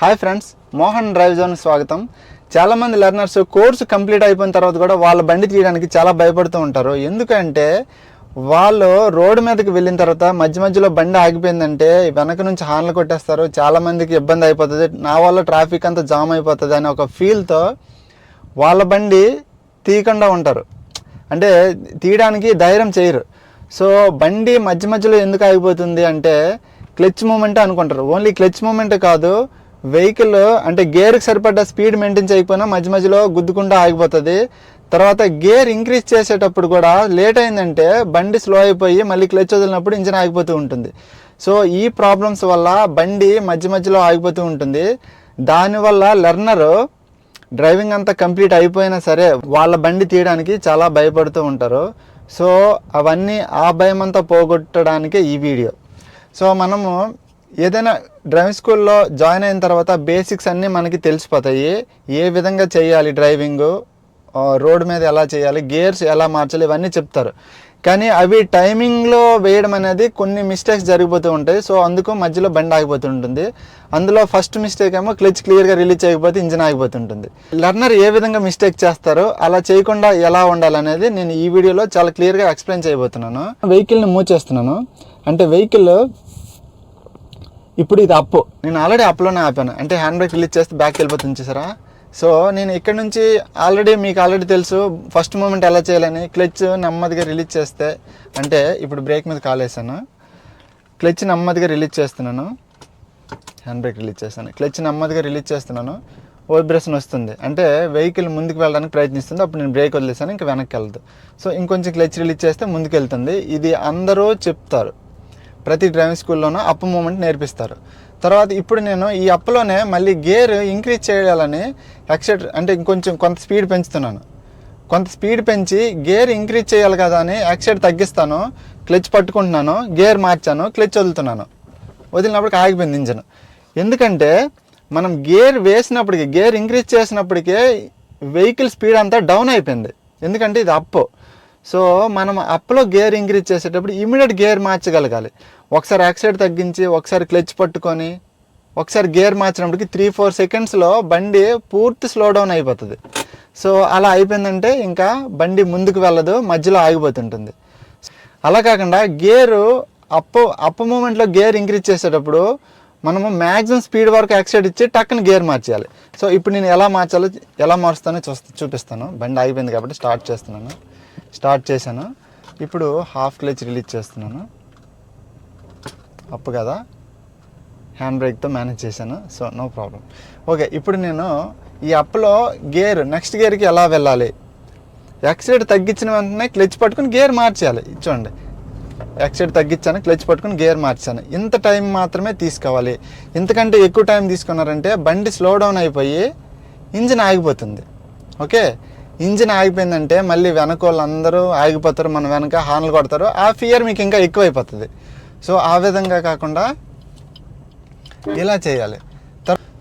Hi friends Mohan drive zone స్వాగతం. చాలామంది learners course complete అయిపోయిన తర్వాత కూడా వాళ్ళ బండి తీయడానికి చాలా భయపడుతూ ఉంటారు. ఎందుకంటే వాళ్ళు రోడ్డు మీదకి వెళ్ళిన తర్వాత మధ్య మధ్యలో బండి ఆగిపోయిందంటే వెనక నుంచి హార్న్లు కొట్టేస్తారు. చాలా మందికి ఇబ్బంది అయిపోతుంది. నా వల్ల ట్రాఫిక్ అంతా జామ్ అయిపోతుంది అనే ఒక ఫీల్తో వాళ్ళ బండి తీయకుండా ఉంటారు. అంటే తీయడానికి ధైర్యం చేయరు. సో బండి మధ్య మధ్యలో ఎందుకు ఆగిపోతుంది అంటే క్లచ్ మూమెంట్ అనుకుంటారు. ఓన్లీ క్లచ్ మూమెంట్ కాదు వెహికల్ అంటే గేర్కి సరిపడ్డ స్పీడ్ మెయింటైన్ చేయకపోయినా మధ్య మధ్యలో గుద్దుకుంటూ ఆగిపోతుంది. తర్వాత గేర్ ఇంక్రీజ్ చేసేటప్పుడు కూడా లేట్ అయిందంటే బండి స్లో అయిపోయి మళ్ళీ క్లచ్ వదిలినప్పుడు ఇంజిన్ ఆగిపోతూ ఉంటుంది. సో ఈ ప్రాబ్లమ్స్ వల్ల బండి మధ్య మధ్యలో ఆగిపోతూ ఉంటుంది. దానివల్ల లెర్నరు డ్రైవింగ్ అంతా కంప్లీట్ అయిపోయినా సరే వాళ్ళ బండి తీయడానికి చాలా భయపడుతూ ఉంటారు. సో అవన్నీ ఆ భయం అంతా పోగొట్టడానికే ఈ వీడియో. సో మనము ఏదైనా డ్రైవింగ్ స్కూల్లో జాయిన్ అయిన తర్వాత బేసిక్స్ అన్నీ మనకి తెలిసిపోతాయి. ఏ విధంగా చేయాలి డ్రైవింగ్ రోడ్ మీద ఎలా చేయాలి? గేర్స్ ఎలా మార్చాలి? ఇవన్నీ చెప్తారు. కానీ అవి టైమింగ్లో వేయడం అనేది కొన్ని మిస్టేక్స్ జరిగిపోతూ ఉంటాయి. సో అందుకు మధ్యలో బండి ఆగిపోతుంటుంది అందులో ఫస్ట్ మిస్టేక్ ఏమో క్లచ్ క్లియర్గా రిలీజ్ చేయకపోతే ఇంజిన్ ఆగిపోతుంటుంది లర్నర్ ఏ విధంగా మిస్టేక్ చేస్తారో అలా చేయకుండా ఎలా ఉండాలనేది నేను ఈ వీడియోలో చాలా క్లియర్గా ఎక్స్ప్లెయిన్ చేయబోతున్నాను. వెహికల్ని మూవ్ చేస్తున్నాను. అంటే వెహికల్ ఇప్పుడు ఇది అప్పు. నేను ఆల్రెడీ అప్లోనే ఆపాను. అంటే హ్యాండ్ బ్రేక్ రిలీజ్ చేస్తే బ్యాక్ వెళ్ళిపోతుంది చూసారా? సో నేను ఇక్కడ నుంచి ఆల్రెడీ మీకు ఆల్రెడీ తెలుసు ఫస్ట్ మూమెంట్ ఎలా చేయాలని క్లచ్ నెమ్మదిగా రిలీజ్ చేస్తే అంటే ఇప్పుడు బ్రేక్ మీద కాలేసాను క్లచ్ నెమ్మదిగా రిలీజ్ చేస్తున్నాను. హ్యాండ్ బ్రేక్ రిలీజ్ చేస్తాను. క్లచ్ నెమ్మదిగా రిలీజ్ చేస్తున్నాను. వైబ్రేషన్ వస్తుంది. అంటే వెహికల్ ముందుకు వెళ్ళడానికి ప్రయత్నిస్తుంది. అప్పుడు నేను బ్రేక్ వదిలేసాను ఇంకా వెనక్కి వెళ్దు సో ఇంకొంచెం క్లచ్ రిలీజ్ చేస్తే ముందుకు వెళ్తుంది. ఇది అందరూ చెప్తారు. ప్రతి డ్రైవింగ్ స్కూల్లోనూ అప్ మూమెంట్ నేర్పిస్తారు. తర్వాత ఇప్పుడు నేను ఈ అప్లోనే మళ్ళీ గేర్ ఇంక్రీజ్ చేయాలని ఎక్సెట్ అంటే ఇంకొంచెం కొంత స్పీడ్ పెంచుతున్నాను. కొంత స్పీడ్ పెంచి గేర్ ఇంక్రీజ్ చేయాలి కదా అని యాక్సైడ్ తగ్గిస్తాను. క్లచ్ పట్టుకుంటున్నాను గేర్ మార్చాను క్లచ్ వదులుతున్నాను. వదిలినప్పటికి ఆగిపోయింది ఇంజన్. ఎందుకంటే మనం గేర్ వేసినప్పటికి గేర్ ఇంక్రీజ్ చేసినప్పటికే వెహికల్ స్పీడ్ అంతా డౌన్ అయిపోయింది. ఎందుకంటే ఇది అప్పు సో మనం అప్లో గేర్ ఇంక్రీజ్ చేసేటప్పుడు ఇమీడియట్ గేర్ మార్చగలగాలి. ఒకసారి యాక్సైడ్ తగ్గించి ఒకసారి క్లచ్ పట్టుకొని ఒకసారి గేర్ మార్చినప్పటికి త్రీ ఫోర్ సెకండ్స్లో బండి పూర్తి స్లో డౌన్ అయిపోతుంది. సో అలా అయిపోయిందంటే ఇంకా బండి ముందుకు వెళ్ళదు మధ్యలో ఆగిపోతుంటుంది. అలా కాకుండా గేరు అప్ అప్ మూమెంట్లో గేర్ ఇంక్రీజ్ చేసేటప్పుడు మనము మ్యాక్సిమం స్పీడ్ వరకు యాక్సైడ్ ఇచ్చి టక్కున గేర్ మార్చేయాలి. సో ఇప్పుడు నేను ఎలా మార్చాలో ఎలా మారుస్తానో చూస్తా చూపిస్తాను. బండి ఆగిపోయింది కాబట్టి స్టార్ట్ చేస్తున్నాను. స్టార్ట్ చేశాను. ఇప్పుడు హాఫ్ క్లచ్ రిలీజ్ చేస్తున్నాను. అప్పు కదా? హ్యాండ్ బ్రేక్తో మేనేజ్ చేశాను. సో నో ప్రాబ్లం ఓకే ఇప్పుడు నేను ఈ అప్లో గేర్ నెక్స్ట్ గేర్కి ఎలా వెళ్ళాలి? ఎక్సైడ్ తగ్గించిన వెంటనే క్లచ్ పట్టుకుని గేర్ మార్చేయాలి. చూడండి. ఎక్సైడ్ తగ్గించాను క్లచ్ పట్టుకుని గేర్ మార్చాను ఇంత టైం మాత్రమే తీసుకోవాలి. ఇంతకంటే ఎక్కువ టైం తీసుకున్నారంటే బండి స్లో డౌన్ అయిపోయి ఇంజిన్ ఆగిపోతుంది. ఓకే? ఇంజిన్ ఆగిపోయిందంటే మళ్ళీ వెనక వాళ్ళందరూ ఆగిపోతారు మన వెనక హార్న్లు కొడతారు. ఆ ఫియర్ మీకు ఇంకా ఎక్కువైపోతుంది. సో ఆ విధంగా కాకుండా ఇలా చేయాలి.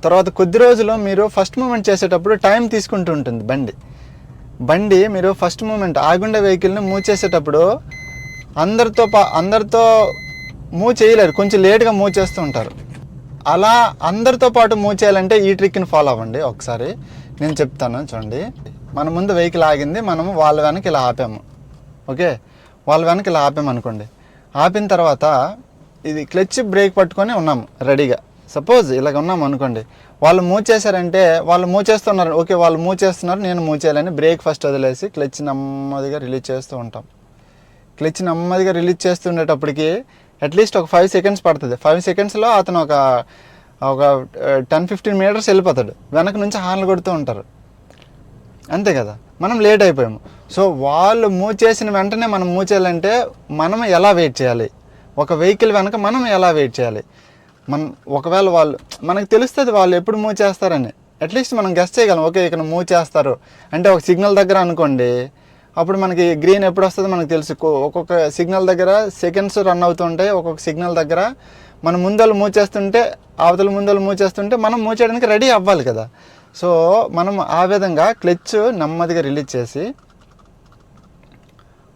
తర్వాత కొద్ది రోజులు మీరు ఫస్ట్ మూమెంట్ చేసేటప్పుడు టైం తీసుకుంటూ ఉంటుంది బండి. బండి మీరు ఫస్ట్ మూమెంట్ ఆగుండే వెహికల్ని మూవ్ చేసేటప్పుడు అందరితో పా అందరితో మూవ్ చేయలేరు కొంచెం లేట్గా మూవ్ చేస్తూ ఉంటారు. అలా అందరితో పాటు మూవ్ చేయాలంటే ఈ ట్రిక్ని ఫాలో అవ్వండి. ఒకసారి నేను చెప్తాను చూడండి. మన ముందు వెహికల్ ఆగింది మనము వాళ్ళ వెనక ఇలా ఆపాము. ఓకే? వాళ్ళ వెనక ఇలా ఆపాము అనుకోండి. ఆపిన తర్వాత ఇది క్లచ్ బ్రేక్ పట్టుకొని ఉన్నాము రెడీగా. సపోజ్ ఇలాగ ఉన్నాం అనుకోండి. వాళ్ళు మూవ్ చేశారంటే వాళ్ళు మూవ్ చేస్తున్నారు ఓకే వాళ్ళు మూవ్ చేస్తున్నారు నేను మూవ్ చేయాలని బ్రేక్ ఫస్ట్ వదిలేసి క్లచ్ నెమ్మదిగా రిలీజ్ చేస్తూ ఉంటాం. క్లచ్ నెమ్మదిగా రిలీజ్ చేస్తుండేటప్పటికి అట్లీస్ట్ ఒక ఫైవ్ సెకండ్స్ పడుతుంది. ఫైవ్ సెకండ్స్లో అతను ఒక ఒక టెన్ ఫిఫ్టీన్ మీటర్స్ వెళ్ళిపోతాడు. వెనక నుంచి హార్న్లు కొడుతూ ఉంటారు. అంతే కదా? మనం లేట్ అయిపోయాము. సో వాళ్ళు మూవ్ చేసిన వెంటనే మనం మూవ్ చేయాలంటే మనం ఎలా వెయిట్ చేయాలి? ఒక వెహికల్ వెనక మనం ఎలా వెయిట్ చేయాలి? మనం ఒకవేళ వాళ్ళు మనకు తెలుస్తుంది వాళ్ళు ఎప్పుడు మూవ్ చేస్తారని అట్లీస్ట్ మనం గెస్ట్ చేయగలం ఓకే ఇక్కడ మూవ్ చేస్తారు అంటే ఒక సిగ్నల్ దగ్గర అనుకోండి అప్పుడు మనకి గ్రీన్ ఎప్పుడు వస్తుందో మనకు తెలుసు. ఒక్కొక్క సిగ్నల్ దగ్గర సెకండ్స్ రన్ అవుతుంటాయి ఒక్కొక్క సిగ్నల్ దగ్గర మన ముందలు మూవ్ చేస్తుంటే అవతల ముందలు మూవ్ చేస్తుంటే మనం మూవ్ చేయడానికి రెడీ అవ్వాలి కదా. సో మనం ఆ విధంగా క్లచ్ నెమ్మదిగా రిలీజ్ చేసి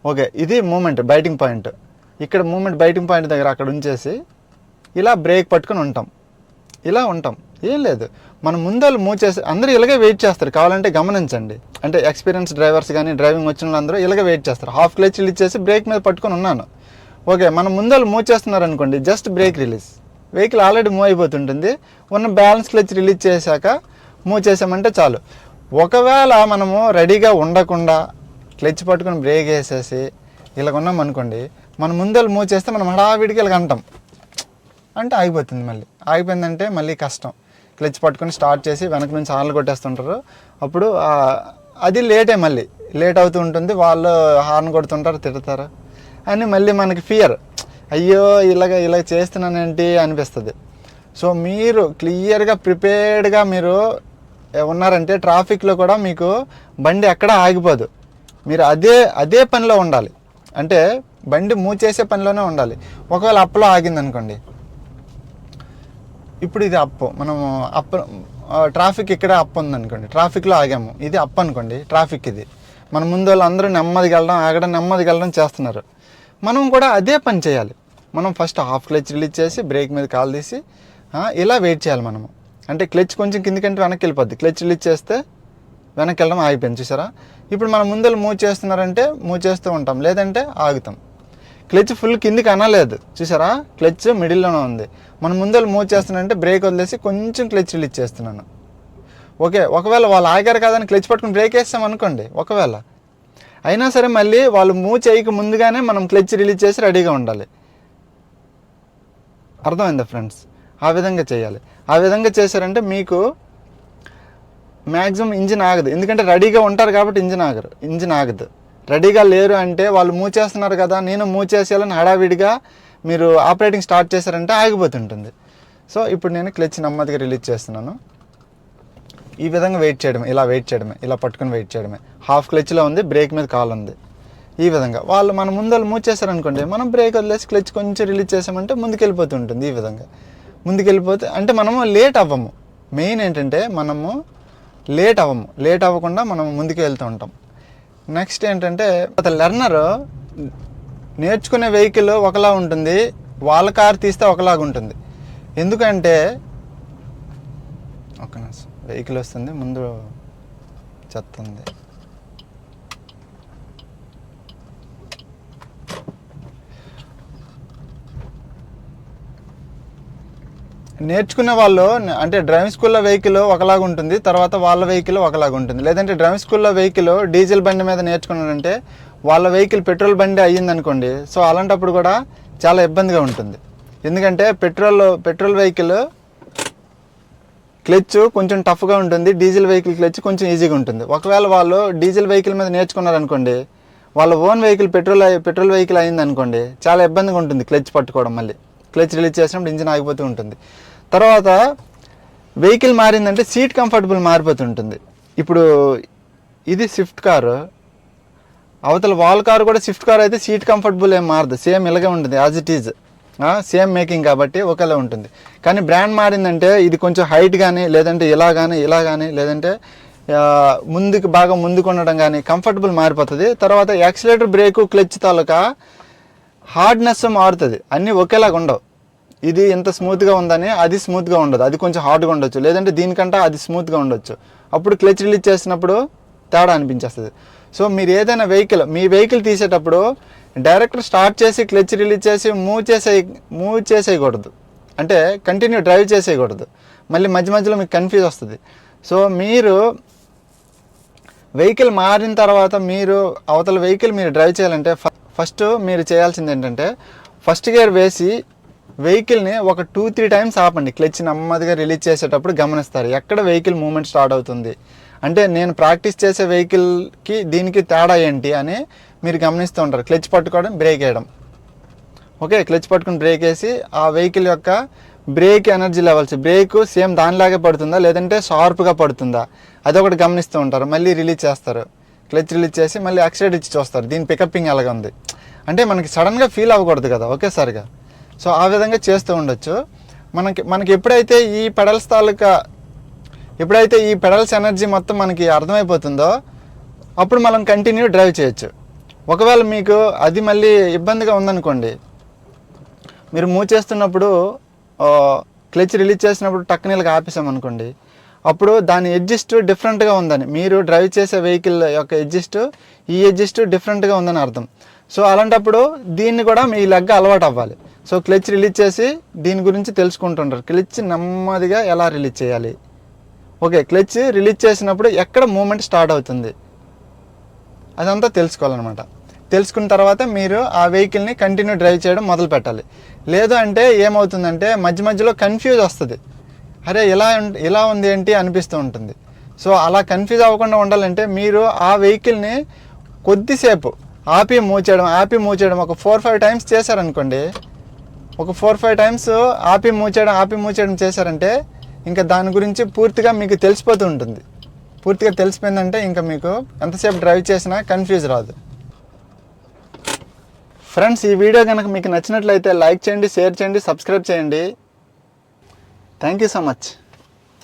ఓకే ఇది మూమెంట్ బైటింగ్ పాయింట్. ఇక్కడ మూమెంట్ బైటింగ్ పాయింట్ దగ్గర అక్కడ ఉంచేసి ఇలా బ్రేక్ పట్టుకొని ఉంటాం. ఇలా ఉంటాం. ఏం లేదు. మనం ముందలు మూవ్ చేసి అందరూ ఇలాగే వెయిట్ చేస్తారు. కావాలంటే గమనించండి. అంటే ఎక్స్పీరియన్స్ డ్రైవర్స్ కానీ డ్రైవింగ్ వచ్చిన వాళ్ళందరూ ఇలాగే వెయిట్ చేస్తారు. హాఫ్ క్లచ్ రిలీజ్ చేసి బ్రేక్ మీద పట్టుకొని ఉన్నాను. ఓకే మనం ముందలు మూవ్ చేస్తున్నారు అనుకోండి just brake release. Vehicle already move అయిపోతుంటుంది. ఉన్న బ్యాలెన్స్ క్లచ్ రిలీజ్ చేశాక మూవ్ చేసామంటే చాలు. ఒకవేళ మనము రెడీగా ఉండకుండా క్లచ్ పట్టుకొని బ్రేక్ వేసేసి ఇలాగ ఉన్నాం అనుకోండి మనం ముందలు మూవ్ చేస్తే మనం హడావిడికి ఇలాగ అంటాం. అంటే ఆగిపోతుంది మళ్ళీ. ఆగిపోయిందంటే మళ్ళీ కష్టం. క్లచ్ పట్టుకొని స్టార్ట్ చేసి వెనక నుంచి హార్న్లు కొట్టేస్తుంటారు. అప్పుడు అది లేటే మళ్ళీ. లేట్ అవుతూ ఉంటుంది. వాళ్ళు హార్న్ కొడుతుంటారు తిడతారు. అని మళ్ళీ మనకి ఫియర్ అయ్యో ఇలాగ ఇలా చేస్తున్నానేంటి అనిపిస్తుంది. సో మీరు క్లియర్గా ప్రిపేర్డ్గా మీరు ఉన్నారంటే ట్రాఫిక్లో కూడా మీకు బండి ఎక్కడ ఆగిపోదు. మీరు అదే అదే పనిలో ఉండాలి. అంటే బండి మూవ్ చేసే పనిలోనే ఉండాలి. ఒకవేళ అప్పలో ఆగిందనుకోండి. ఇప్పుడు ఇది అప్పు. మనము అప్ ట్రాఫిక్ ఇక్కడ అప్ ఉందనుకోండి. ట్రాఫిక్లో ఆగాము. ఇది అప్ అనుకోండి. ట్రాఫిక్ ఇది. మన ముందు వాళ్ళు అందరూ నెమ్మదిగా వెళ్ళడం ఆగడం నెమ్మదిగా వెళ్ళడం చేస్తున్నారు. మనం కూడా అదే పని చేయాలి. మనం ఫస్ట్ హాఫ్ క్లచ్ రిలీజ్ చేసి బ్రేక్ మీద కాల్ తీసి ఇలా వెయిట్ చేయాలి మనము. అంటే క్లచ్ కొంచెం కిందికంటే వెనక్కి వెళ్ళిపోద్ది. క్లచ్ రిలీజ్ చేస్తే వెనక్కి వెళ్ళడం ఆగిపోయింది చూసారా? ఇప్పుడు మనం ముందర మూవ్ చేస్తున్నారంటే మూవ్ చేస్తూ ఉంటాం లేదంటే ఆగుతాం. క్లచ్ ఫుల్ కిందికి అనలేదు చూసారా? క్లచ్ మిడిల్లోనే ఉంది. మనం ముందర మూవ్ చేస్తున్నానంటే బ్రేక్ వదిలేసి కొంచెం క్లచ్ రిలీజ్ చేస్తున్నాను. ఓకే ఒకవేళ వాళ్ళు ఆగారు కాదని క్లచ్ పట్టుకుని బ్రేక్ వేస్తాం అనుకోండి ఒకవేళ. అయినా సరే మళ్ళీ వాళ్ళు మూవ్ చేయక ముందుగానే మనం క్లచ్ రిలీజ్ చేసి రెడీగా ఉండాలి. అర్థమైందా ఫ్రెండ్స్ ఆ విధంగా చేయాలి. ఆ విధంగా చేశారంటే మీకు మ్యాక్సిమం ఇంజిన్ ఆగదు. ఎందుకంటే రెడీగా ఉంటారు కాబట్టి ఇంజిన్ ఆగరు. ఇంజిన్ ఆగదు. రెడీగా లేరు అంటే వాళ్ళు మూచేస్తున్నారు కదా నేను మూచేసేయాలని హడావిడిగా మీరు ఆపరేటింగ్ స్టార్ట్ చేశారంటే ఆగిపోతుంటుంది. సో ఇప్పుడు నేను క్లచ్ నెమ్మదిగా రిలీజ్ చేస్తున్నాను. ఈ విధంగా వెయిట్ చేయడమే ఇలా వెయిట్ చేయడమే ఇలా పట్టుకొని వెయిట్ చేయడమే. హాఫ్ క్లచ్లో ఉంది బ్రేక్ మీద కాల్ ఉంది. ఈ విధంగా. వాళ్ళు మన ముందర మూవ్ చేశారనుకోండి మనం బ్రేక్ వదిలేసి క్లచ్ కొంచెం రిలీజ్ చేసామంటే ముందుకెళ్ళిపోతుంటుంది ఈ విధంగా. ముందుకెళ్ళిపోతే అంటే మనము లేట్ అవ్వము. మెయిన్ ఏంటంటే మనము లేట్ అవ్వము. లేట్ అవ్వకుండా మనం ముందుకు వెళ్తూ ఉంటాం. నెక్స్ట్ ఏంటంటే ఒక లెర్నర్ నేర్చుకునే వెహికల్ ఒకలా ఉంటుంది వాళ్ళ కార్ తీస్తే ఒకలాగా ఉంటుంది. ఎందుకంటే ఒక వెహికల్ వస్తుంది ముందు చెత్త ఉంది. నేర్చుకునే వాళ్ళు అంటే డ్రైవింగ్ స్కూల్లో వెహికల్ ఒకలాగా ఉంటుంది తర్వాత వాళ్ళ వెహికల్ ఒకలాగా ఉంటుంది. లేదంటే డ్రైవింగ్ స్కూల్లో వెహికల్ డీజిల్ బండి మీద నేర్చుకున్నారంటే వాళ్ళ వెహికల్ పెట్రోల్ బండి అయ్యిందనుకోండి సో అలాంటప్పుడు కూడా చాలా ఇబ్బందిగా ఉంటుంది. ఎందుకంటే పెట్రోల్ పెట్రోల్ వెహికల్ క్లచ్ కొంచెం టఫ్గా ఉంటుంది డీజిల్ వెహికల్ క్లచ్ కొంచెం ఈజీగా ఉంటుంది. ఒకవేళ వాళ్ళు డీజిల్ వెహికల్ మీద నేర్చుకున్నారనుకోండి వాళ్ళ own vehicle petrol petrol vehicle అయిందనుకోండి చాలా ఇబ్బందిగా ఉంటుంది క్లచ్ పట్టుకోవడం మళ్ళీ. క్లచ్ రిలీజ్ చేసినప్పుడు ఇంజిన్ ఆగిపోతూ ఉంటుంది. తర్వాత వెహికల్ మారిందంటే సీట్ కంఫర్టబుల్ మారిపోతుంటుంది. ఇప్పుడు ఇది స్విఫ్ట్ కారు. అవతల వాల్ కార్ కూడా స్విఫ్ట్ కార్ అయితే సీట్ కంఫర్టబుల్ ఏం మారదు. సేమ్ ఇలాగే ఉంటుంది. As it is same making కాబట్టి ఒకేలా ఉంటుంది. కానీ బ్రాండ్ మారిందంటే ఇది కొంచెం హైట్ కానీ లేదంటే ఇలా కానీ ఇలా కానీ లేదంటే ముందుకు బాగా ముందుకు ఉండడం కానీ కంఫర్టబుల్ మారిపోతుంది. తర్వాత యాక్సిలేటర్ బ్రేకు క్లచ్ తాలూకా హార్డ్నెస్ మారుతుంది. అన్నీ ఒకేలాగా ఉండవు. ఇది ఎంత స్మూత్గా ఉందని అది స్మూత్గా ఉండదు. అది కొంచెం హార్డ్గా ఉండొచ్చు. లేదంటే దీనికంటే అది స్మూత్గా ఉండొచ్చు. అప్పుడు క్లచ్ రిలీజ్ చేసినప్పుడు తేడా అనిపించేస్తుంది. సో మీరు ఏదైనా వెహికల్ మీ వెహికల్ తీసేటప్పుడు డైరెక్ట్ స్టార్ట్ చేసి క్లచ్ రిలీజ్ చేసి మూవ్ చేసే మూవ్ చేసేయకూడదు. అంటే కంటిన్యూ డ్రైవ్ చేసేయకూడదు. మళ్ళీ మధ్య మధ్యలో మీకు కన్ఫ్యూజ్ వస్తుంది. సో మీరు వెహికల్ మారిన తర్వాత మీరు అవతల వెహికల్ మీరు డ్రైవ్ చేయాలంటే ఫస్ట్ మీరు చేయాల్సింది ఏంటంటే ఫస్ట్ గేర్ వేసి వెహికల్ని ఒక టూ త్రీ టైమ్స్ ఆపండి. క్లచ్ నెమ్మదిగా రిలీజ్ చేసేటప్పుడు గమనిస్తారు. ఎక్కడ వెహికల్ మూమెంట్ స్టార్ట్ అవుతుంది? అంటే నేను ప్రాక్టీస్ చేసే వెహికల్కి దీనికి తేడా ఏంటి అని మీరు గమనిస్తూ ఉంటారు. క్లచ్ పట్టుకోవడం బ్రేక్ వేయడం. ఓకే క్లచ్ పట్టుకుని బ్రేక్ వేసి ఆ వెహికల్ యొక్క brake energy levels. Brake same దానిలాగే పడుతుందా? లేదంటే షార్ప్గా పడుతుందా? అదొకటి గమనిస్తూ ఉంటారు. మళ్ళీ రిలీజ్ చేస్తారు. క్లచ్ రిలీజ్ చేసి మళ్ళీ యాక్సిడెంట్ ఇచ్చి చూస్తారు. దీని పికప్పింగ్ ఎలాగ ఉంది అంటే మనకి సడన్గా ఫీల్ అవ్వకూడదు కదా. ఒకేసారిగా సో ఆ విధంగా చేస్తూ ఉండొచ్చు. మనకి మనకి ఎప్పుడైతే ఈ పెడల్స్ తాలూకా ఎప్పుడైతే ఈ పెడల్స్ ఎనర్జీ మొత్తం మనకి అర్థమైపోతుందో అప్పుడు మనం కంటిన్యూ డ్రైవ్ చేయొచ్చు. ఒకవేళ మీకు అది మళ్ళీ ఇబ్బందిగా ఉందనుకోండి మీరు మూవ్ చేస్తున్నప్పుడు క్లచ్ రిలీజ్ చేసినప్పుడు టక్కనీళ్ళకి ఆపేసాం అనుకోండి అప్పుడు దాని ఎడ్జిస్ట్ డిఫరెంట్గా ఉందని మీరు డ్రైవ్ చేసే వెహికల్ యొక్క ఎడ్జిస్ట్ ఈ ఎడ్జిస్ట్ డిఫరెంట్గా ఉందని అర్థం. సో అలాంటప్పుడు దీన్ని కూడా మీ లెగ్ అలవాటు అవ్వాలి. సో క్లచ్ రిలీజ్ చేసి దీని గురించి తెలుసుకుంటుంటారు. క్లచ్ నెమ్మదిగా ఎలా రిలీజ్ చేయాలి? ఓకే క్లచ్ రిలీజ్ చేసినప్పుడు ఎక్కడ మూమెంట్ స్టార్ట్ అవుతుంది? అదంతా తెలుసుకోవాలన్నమాట. తెలుసుకున్న తర్వాత మీరు ఆ వెహికల్ని కంటిన్యూ డ్రైవ్ చేయడం మొదలు పెట్టాలి. లేదు అంటే ఏమవుతుందంటే మధ్య మధ్యలో కన్ఫ్యూజ్ వస్తుంది. అరే ఇలా ఉం- ఇలా ఉంది ఏంటి అనిపిస్తూ ఉంటుంది. సో అలా కన్ఫ్యూజ్ అవ్వకుండా ఉండాలంటే మీరు ఆ వెహికల్ని కొద్దిసేపు ఆపి మూవ్ చేయడం ఆపి మూవ్ చేయడం ఒక ఫోర్ ఫైవ్ టైమ్స్ చేశారనుకోండి ఒక ఫోర్ ఫైవ్ టైమ్స్ ఆపి మూచేయడం ఆపి మూచేయడం చేశారంటే ఇంకా దాని గురించి పూర్తిగా మీకు తెలిసిపోతూ ఉంటుంది. పూర్తిగా తెలిసిపోయిందంటే ఇంకా మీకు ఎంతసేపు డ్రైవ్ చేసినా కన్ఫ్యూజ్ రాదు. ఫ్రెండ్స్ ఈ వీడియో కనుక మీకు నచ్చినట్లయితే లైక్ చేయండి షేర్ చేయండి సబ్స్క్రైబ్ చేయండి. Thank you so much.